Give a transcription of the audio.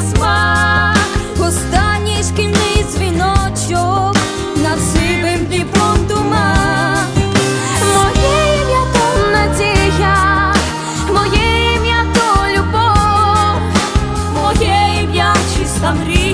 на смак, останній шкільний дзвіночок над сивим Дніпром туман Моє ім'я то надія, моє ім'я то любов, моє ім'я чиста мрія.